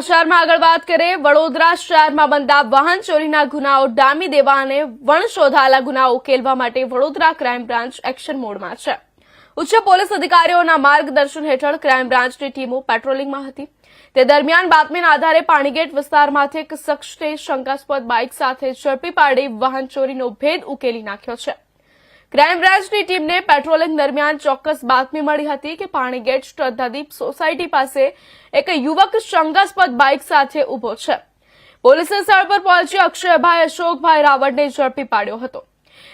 શહેરમાં આગળ વાત કરીએ, વડોદરા શહેરમાં બનતા વાહન ચોરીના ગુનાઓ ડામી દેવા અને વણશોધાયેલા ગુનાઓ ઉકેલવા માટે વડોદરા ક્રાઇમ બ્રાન્ચ એક્શન મોડમાં છે. ઉચ્ચ પોલીસ અધિકારીઓના માર્ગદર્શન હેઠળ ક્રાઇમ બ્રાન્ચની ટીમો પેટ્રોલિંગમાં હતી. તે દરમિયાન બાતમીના આધારે પાણીગેટ વિસ્તારમાંથી એક શખ્સને શંકાસ્પદ બાઇક સાથે ઝડપી પાડી વાહન ચોરીનો ભેદ ઉકેલી નાખ્યો છે. ક્રાઇમ ટીમને પેટ્રોલિંગ દરમિયાન ચોક્કસ બાતમી મળી હતી કે પાણીગેટ શ્રદ્ધાદીપ સોસાયટી પાસે એક યુવક શંકાસ્પદ બાઇક સાથે ઊભો છે. પોલીસે સ્થળ પર પહોંચી અક્ષયભાઈ, અશોકભાઈ રાવળને ઝડપી પાડ્યો હતો.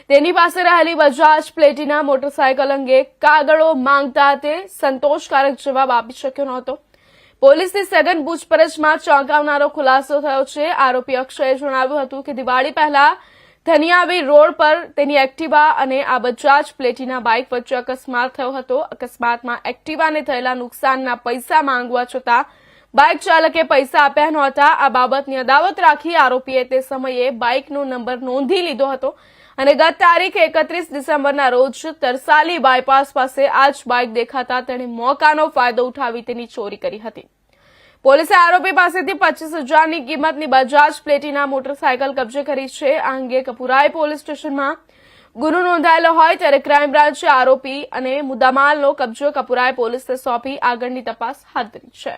તેની પાસે રહેલી બજાજ પ્લેટિના મોટરસાયકલ અંગે કાગળો માંગતા તે સંતોષકારક જવાબ આપી શક્યો નહોતો. પોલીસની સઘન પૂછપરછમાં ચોંકાવનારો ખુલાસો થયો છે. આરોપી અક્ષયે જણાવ્યું હતું કે દિવાળી પહેલા ધનિયાવી રોડ પર તેની એક્ટિવા અને આ બજાજ પ્લેટીના બાઇક વચ્ચે અકસ્માત થયો હતો. અકસ્માતમાં એક્ટિવાને થયેલા નુકસાનના પૈસા માંગવા છતાં બાઇક ચાલકે પૈસા આપ્યા નહોતા. આ બાબતની અદાવત રાખી આરોપીએ તે સમયે બાઇકનો નંબર નોંધી લીધો હતો અને ગત તારીખ એકત્રીસ ડિસેમ્બરના રોજ તરસાલી બાયપાસ પાસે આ જ બાઇક દેખાતા તેણે મોકાનો ફાયદો ઉઠાવી તેની ચોરી કરી હતી. પોલીસે આરોપી પાસેથી પચીસ હજારની કિંમતની બજાજ પ્લેટીના મોટરસાયકલ કબજે કરી છે. આ અંગે કપુરાઈ પોલીસ સ્ટેશનમાં ગુનો નોંધાયેલો હોય ત્યારે ક્રાઇમ બ્રાન્ચે આરોપી અને મુદ્દામાલનો કબજો કપુરાઈ પોલીસને સોંપી આગળની તપાસ હાથ ધરી છે.